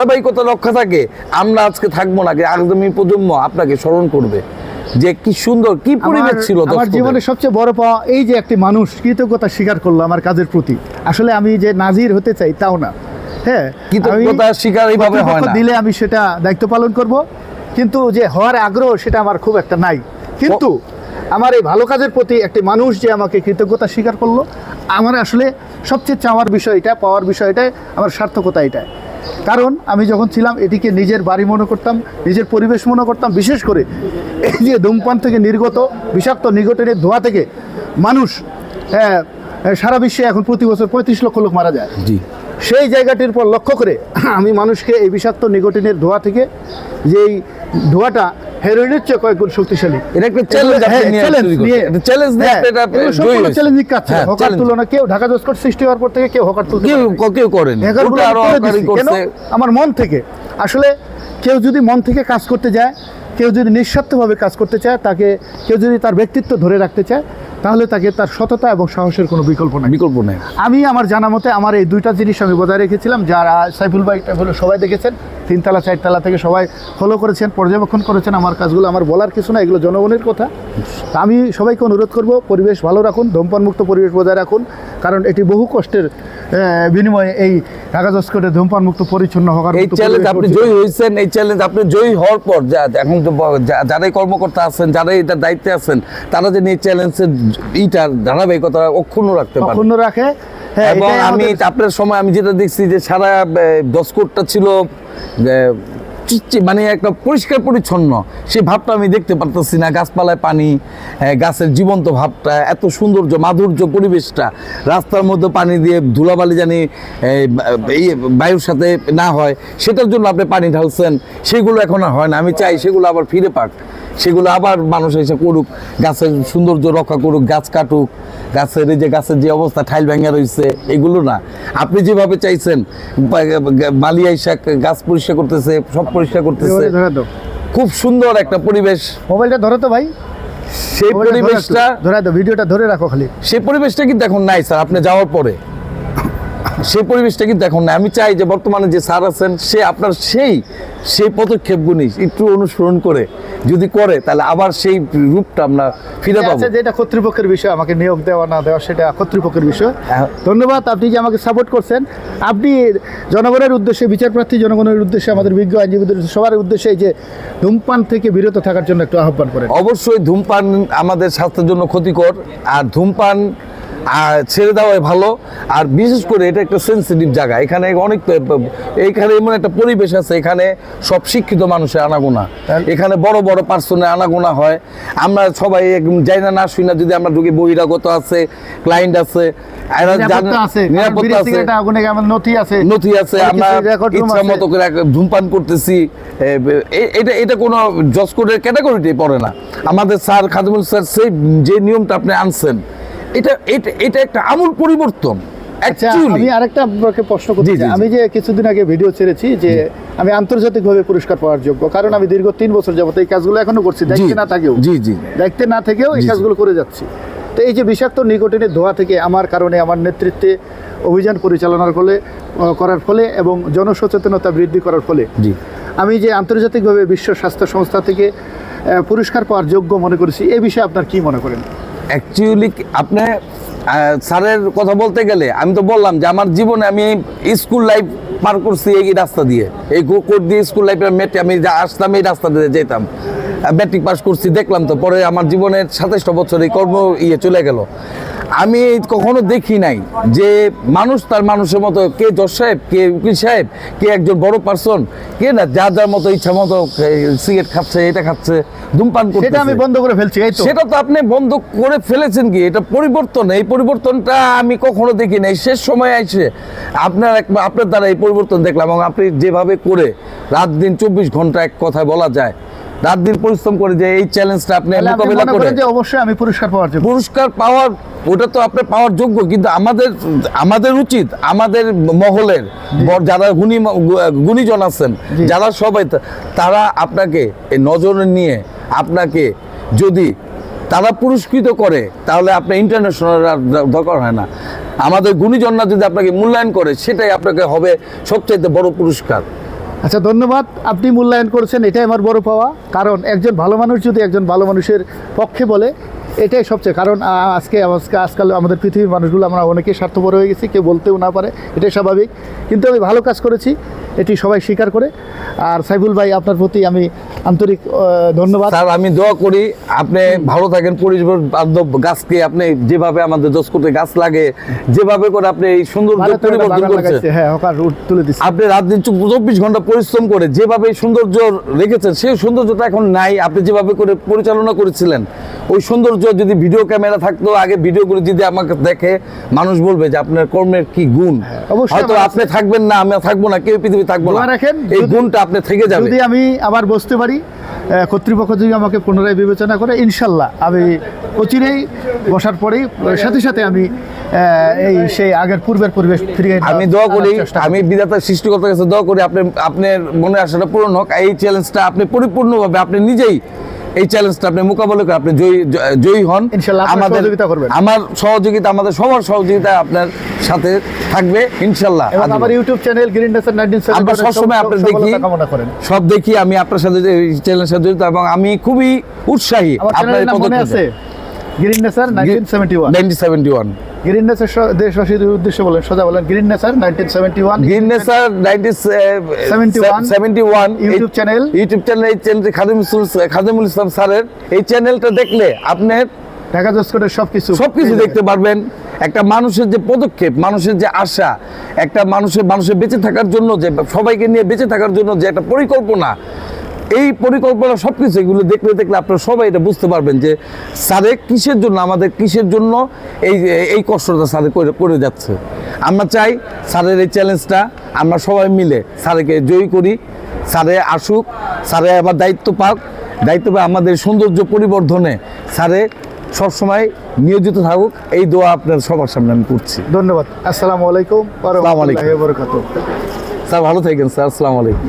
ধারাবাহিকতা রক্ষা থাকে আমরা আজকে থাকব না আগামী প্রজন্ম আপনাকে স্মরণ করবে যে কি সুন্দর কি পরিবেশ ছিল আমার। জীবনের সবচেয়ে বড় পাওয়া এই যে একটি মানুষ কৃতজ্ঞতা স্বীকার করল আমার কাজের প্রতি। আসলে আমি যে নাজির হতে চাই তাও না। হ্যাঁ কৃতজ্ঞতা স্বীকার এইভাবে হয় না। দিলে আমি সেটা দায়িত্ব পালন করব। কিন্তু যে হওয়ার আগ্রহ সেটা আমার খুব একটা নাই। কিন্তু আমার এই ভালো কাজের প্রতি একটি মানুষ যে আমাকে কৃতজ্ঞতা স্বীকার করল আমার আসলে সবচেয়ে চাওয়ার বিষয় এটা পাওয়ার বিষয় এটা আমার সার্থকতা এটা কারণ আমি যখন ছিলাম এটিকে নিজের বাড়ি মনে করতাম নিজের পরিবেশ মনে করতাম। বিশেষ করে এই যে ধূমপান থেকে নির্গত বিষাক্ত নিগটের ধোঁয়া থেকে মানুষ হ্যাঁ, সারা বিশ্বে এখন প্রতি বছর পঁয়ত্রিশ লক্ষ লোক মারা যায়। জি। সেই জায়গাটির পর লক্ষ্য করে আমি মানুষকে এই বিষাক্ত নিকোটিনের ধোঁয়া থেকে যেই ধোঁয়াটা হেরোইনের চেয়ে কয়েক গুণ শক্তিশালী। এটা একটা চ্যালেঞ্জ আপনি হ্যাঁ, চ্যালেঞ্জ হ্যাঁ। চ্যালেঞ্জিং কাজ হ্যাঁ, হকার তুলনা কেউ ঢাকা জসকট সৃষ্টি হওয়ার পর থেকে কেউ হকার কেউ কেউ করেন। কেন? আমার মন থেকে। আসলে কেউ যদি মন থেকে কাজ করতে যায় কেউ যদি নিঃস্বার্থভাবে কাজ করতে চায় তাকে কেউ যদি তার ব্যক্তিত্ব ধরে রাখতে চায় তাহলে তাকে তার সততা এবং সাহসের কোনো বিকল্প নেই। বিকল্প নেই। আমি আমার জানা মতে আমার এই দুইটা জিনিস আমি বজায় রেখেছিলাম যারা সাইফুল ভাইটা হলো সবাই দেখেছেন তিনতলা চারতলা থেকে সবাই ফলো করেছেন পর্যবেক্ষণ করেছেন আমার কাজগুলো আমার বলার কিছু না এগুলো জনগণের কথা। তা আমি সবাইকে অনুরোধ করব পরিবেশ ভালো রাখুন ধূমপানমুক্ত পরিবেশ বজায় রাখুন কারণ এটি বহু কষ্টের বিনিময়ে এই ঢাকা জসকটে ধূমপান মুক্ত পরিচ্ছন্ন হওয়ার এই চ্যালেঞ্জ আপনি জয়ী হয়েছেন এই চ্যালেঞ্জ আপনি জয়ী হওয়ার পর যা এখন তো যারাই কর্মকর্তা আছেন যারাই এটার দায়িত্বে আছেন তারা যেন এই চ্যালেঞ্জের ইটার ধারাবাহিকতা অক্ষুণ্ণ রাখতে পারেন অক্ষুণ্ণ রাখে। হ্যাঁ এবং আমি আপনার সময় আমি যেটা দেখছি যে সারা দশ কোটটা ছিল মানে একটা পরিষ্কার পরিচ্ছন্ন। সেই ভাবটা আমি দেখতে পারতেছি না। গাছপালায় পানি গাছের জীবন্ত ভাবটা এত সৌন্দর্য মাধুর্য পরিবেশটা রাস্তার মধ্যে পানি দিয়ে ধুলাবালি জানি এই বায়ুর সাথে না হয় সেটার জন্য আপনি পানি ঢালছেন সেগুলো এখন আর হয় না। আমি চাই সেগুলো আবার ফিরে পাক। সেগুলো আবার মানুষ এসে করুক গাছের সৌন্দর্য রক্ষা করুক গাছ কাটুক গাছের এই যে গাছের যে অবস্থা ঠাইল ভেঙে রয়েছে এগুলো না। আপনি যেভাবে চাইছেন মালিয়া ইসাক গাছ পরিষ্কার করতেছে সব পরিষ্কার করতেছে। খুব সুন্দর একটা পরিবেশ। মোবাইলটা ধরো তো ভাই। সেই পরিবেশটা ধরে দাও ভিডিওটা ধরে রাখো খালি। সেই পরিবেশটা কিন্তু এখন নাই স্যার। আপনি যাওয়ার পরে। সেই পরিবেশটা কিন্তু এখন নাই। আমি চাই যে বর্তমানে যে স্যার আছেন সে আপনার সেই সেই পদক্ষেপগুলি একটু অনুসরণ করে যদি করে তাহলে আবার সেই রূপটা আমরা ফিরে পাবো। যেটা কর্তৃপক্ষের বিষয় আমাকে নিয়োগ দেওয়া না দেওয়া সেটা কর্তৃপক্ষের বিষয়। হ্যাঁ। ধন্যবাদ আপনি যে আমাকে সাপোর্ট করছেন। আপনি জনগণের উদ্দেশ্যে বিচারপ্রার্থী জনগণের উদ্দেশ্যে আমাদের বিজ্ঞ আইনজীবীদের সবার উদ্দেশ্যে যে ধূমপান থেকে বিরত থাকার জন্য একটু আহ্বান করেন। অবশ্যই ধূমপান আমাদের স্বাস্থ্যের জন্য ক্ষতিকর আর ধূমপান আহ, ছেড়ে দেওয়াই ভালো। আর বিশেষ করে এটা একটা সেন্সিটিভ জায়গা। এখানে অনেক এইখানে এমন একটা পরিবেশ আছে এখানে সব শিক্ষিত মানুষের আনাগোনা। এখানে বড় বড় পার্সনের আনাগোনা হয়। আমরা সবাই একদম যাই না না শুই না যদি আমরা ঢুকি বহিরাগত আছে ক্লায়েন্ট আছে নিরাপত্তা নথি আছে? নথি আছে আমরা ইচ্ছা মতো করে ধূমপান করতেছি। এটা এটা কোনো জজ জসকোডের ক্যাটাগরিতে পড়ে না। আমাদের স্যার খাদিমুল স্যার সেই যে নিয়মটা আপনি আনছেন এটা এটা এটা একটা আমূল পরিবর্তন আচ্ছা আমি আরেকটা আপনাকে প্রশ্ন করতে। আমি যে কিছুদিন আগে ভিডিও ছেড়েছি যে আমি আন্তর্জাতিকভাবে পুরস্কার পাওয়ার যোগ্য কারণ আমি দীর্ঘ তিন বছর যাবত এই কাজগুলো এখনও করছি দেখতে না থাকেও। জি জি। দেখতে না থেকেও এই। কাজগুলো করে যাচ্ছি। তো এই যে বিষাক্ত নিকোটিনের ধোয়া থেকে আমার কারণে আমার নেতৃত্বে অভিযান পরিচালনার ফলে করার ফলে এবং জনসচেতনতা বৃদ্ধি করার ফলে জি। আমি যে আন্তর্জাতিকভাবে বিশ্ব স্বাস্থ্য সংস্থা থেকে পুরস্কার পাওয়ার যোগ্য মনে করেছি এই বিষয়ে আপনার কি মনে করেন? অ্যাকচুয়ালি আপনি স্যারের কথা বলতে গেলে, আমি তো বললাম যে আমার জীবনে আমি স্কুল লাইফ পার করছি এই রাস্তা দিয়ে। এই কোর্ট দিয়ে স্কুল লাইফের মেটে আমি আসতাম এই রাস্তা দিয়ে যেতাম। ম্যাট্রিক পাস করছি দেখলাম তো পরে আমার জীবনের সাতাশটা বছর এই কর্ম ইয়ে চলে গেল। আমি কখনো দেখি নাই যে মানুষ তার মানুষের মতো কে জজ সাহেব কে উকিল সাহেব কে একজন বড় পার্সন কে না যার যার মতো ইচ্ছা মতো সিগারেট খাচ্ছে এটা খাচ্ছে ধূমপান করছে সেটা আমি বন্ধ করে ফেলছি সেটা তো আপনি বন্ধ করে ফেলেছেন কি? এটা পরিবর্তন এই পরিবর্তনটা আমি কখনো দেখি নাই। শেষ সময় এসে আপনার এক আপনার দ্বারা এই পরিবর্তন দেখলাম এবং আপনি যেভাবে করে রাত দিন চব্বিশ ঘণ্টা এক কথায় বলা যায় রাত দিন পরিশ্রম করে যে এই চ্যালেঞ্জটা আপনি মোকাবিলা করে যে অবশ্যই আমি পুরস্কার পাওয়ার যোগ্য। পুরস্কার পাওয়ার ওটা তো আপনি পাওয়ার যোগ্য কিন্তু আমাদের আমাদের উচিত আমাদের মহলের যারা গুণী গুণীজন আছেন যারা সবাই তারা আপনাকে এই নজরে নিয়ে আপনাকে যদি তারা পুরস্কৃত করে তাহলে আপনার ইন্টারন্যাশনাল দরকার হয় না। আমাদের গুণীজনরা যদি আপনাকে মূল্যায়ন করে সেটাই আপনাকে হবে সবচাইতে বড় পুরস্কার। আচ্ছা ধন্যবাদ। আপনি মূল্যায়ন করেছেন, এটাই আমার বড় পাওয়া। কারণ একজন ভালো মানুষ যদি একজন ভালো মানুষের পক্ষে বলে, এটাই সবচেয়ে। কারণ আজকে আজকে, আজকাল আমাদের পৃথিবীর মানুষগুলো আমরা অনেকে স্বার্থপর হয়ে গেছি, কেউ বলতেও না পারে, এটাই স্বাভাবিক। কিন্তু আমি ভালো কাজ করেছি, এটি সবাই স্বীকার করে। আর সাইফুল ভাই, আপনার প্রতি আমি আন্তরিক ধন্যবাদ। স্যার আমি দোয়া করি আপনি ভালো থাকেন পরিবেশ বান্ধব গাছকে আপনি যেভাবে আমাদের কোটি গাছ লাগে যেভাবে করে আপনি এই সুন্দর পরিবর্তন করছেন হ্যাঁ আপনি রাত দিন চব্বিশ ঘণ্টা পরিশ্রম করে যেভাবে এই সৌন্দর্য রেখেছেন সেই সৌন্দর্যটা এখন নাই। আপনি যেভাবে করে পরিচালনা করেছিলেন ওই সৌন্দর্য যদি ভিডিও ক্যামেরা থাকতো আগে ভিডিওগুলো যদি আমাকে দেখে মানুষ বলবে যে আপনার কর্মের কি গুণ। হ্যাঁ, হয়তো আপনি থাকবেন না আমি থাকব না কেউ পৃথিবী থাকব না। এই গুণটা আপনি থেকে যাবে। যদি আমি আবার বসতে পারি আহ, কর্তৃপক্ষ যদি আমাকে পুনরায় বিবেচনা করে ইনশাল্লাহ আমি অচিরেই বসার পরেই সাথে সাথে আমি এই সেই আগের পূর্বের পরিবেশ ফিরিয়ে আমি দোয়া করি আমি বিধাতার সৃষ্টিকর্তার কাছে দোয়া করি আপনি আপনার মনে আসাটা পূরণ হোক। এই চ্যালেঞ্জটা আপনি পরিপূর্ণভাবে আপনি নিজেই এই চ্যালেঞ্জটা আপনি মোকাবেলা করে আপনি জয়ী জয়ী হন। করবেন। আমার সহযোগিতা আমাদের সবার সহযোগিতা আপনার সাথে থাকবে ইনশাল্লাহ। আমার ইউটিউব চ্যানেল গ্রিন নাইনটিন আমরা সবসময় আপনার দেখি সব দেখি আমি আপনার সাথে এই চ্যালেঞ্জের সাথে জড়িত এবং আমি খুবই উৎসাহী আপনার চ্যানেলের মনে আছে? Green nineteen seventy one green Nesar দেশবাসীর উদ্দেশ্যে বলেন সোজা বলেন green Nesar nineteen seventy one green Nesar nineteen 71 seventy one YouTube channel YouTube channel এই চ্যানেলটি খাদিমুল খাদিমুল ইসলাম স্যারের এই চ্যানেলটা দেখলে আপনি ঢাকা জসকোটের সব কিছু সবকিছু দেখতে পারবেন। একটা মানুষের যে পদক্ষেপ মানুষের যে আশা একটা মানুষের মানুষের বেঁচে থাকার জন্য যে সবাইকে নিয়ে বেঁচে থাকার জন্য যে একটা পরিকল্পনা এই পরিকল্পনা সব কিছু এগুলো দেখলে দেখলে আপনারা সবাই এটা বুঝতে পারবেন যে স্যারে কিসের জন্য আমাদের কিসের জন্য এই এই কষ্টটা স্যারে করে যাচ্ছে। আমরা চাই স্যারের এই চ্যালেঞ্জটা আমরা সবাই মিলে স্যারকে জয়ী করি স্যারে আসুক স্যারে আবার দায়িত্ব পাক দায়িত্ব পাক আমাদের সৌন্দর্য পরিবর্ধনে স্যারে সবসময় নিয়োজিত থাকুক। এই দোয়া আপনার সবার সামনে আমি করছি। ধন্যবাদ। আসসালামু আলাইকুম আসসালামু আলাইকুম। স্যার ভালো থাকেন স্যার। আসসালামু আলাইকুম।